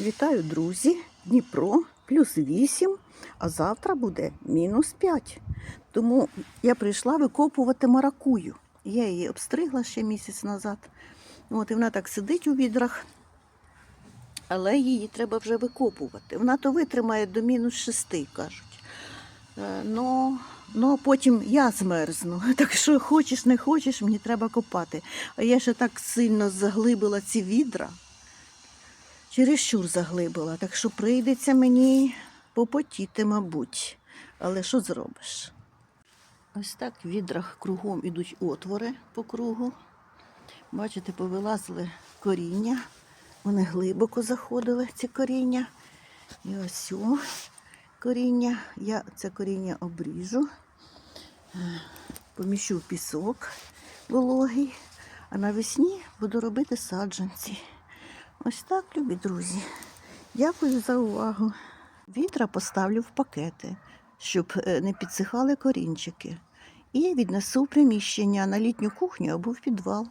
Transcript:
Вітаю, друзі! Дніпро плюс 8, а завтра буде мінус 5. Тому я прийшла викопувати маракую. Я її обстригла ще місяць назад. От, і вона так сидить у відрах, але її треба вже викопувати. Вона то витримає до мінус 6, кажуть. Е, Ну, ну, потім я змерзну. Так що хочеш, не хочеш, мені треба копати. А я ще так сильно заглибила ці відра чересчур заглибила, так що прийдеться мені попотіти, мабуть. Але що зробиш? Ось так в відрах кругом ідуть отвори по кругу. Бачите, повилазили коріння. Вони глибоко заходили, ці коріння. І ось о коріння. Я це коріння обріжу, е, поміщу в пісок вологий, а навесні буду робити саджанці. Ось так, любі друзі. Дякую за увагу. Вітра поставлю в пакети, щоб е, не підсихали корінчики. І віднесу приміщення на літню кухню або в підвал.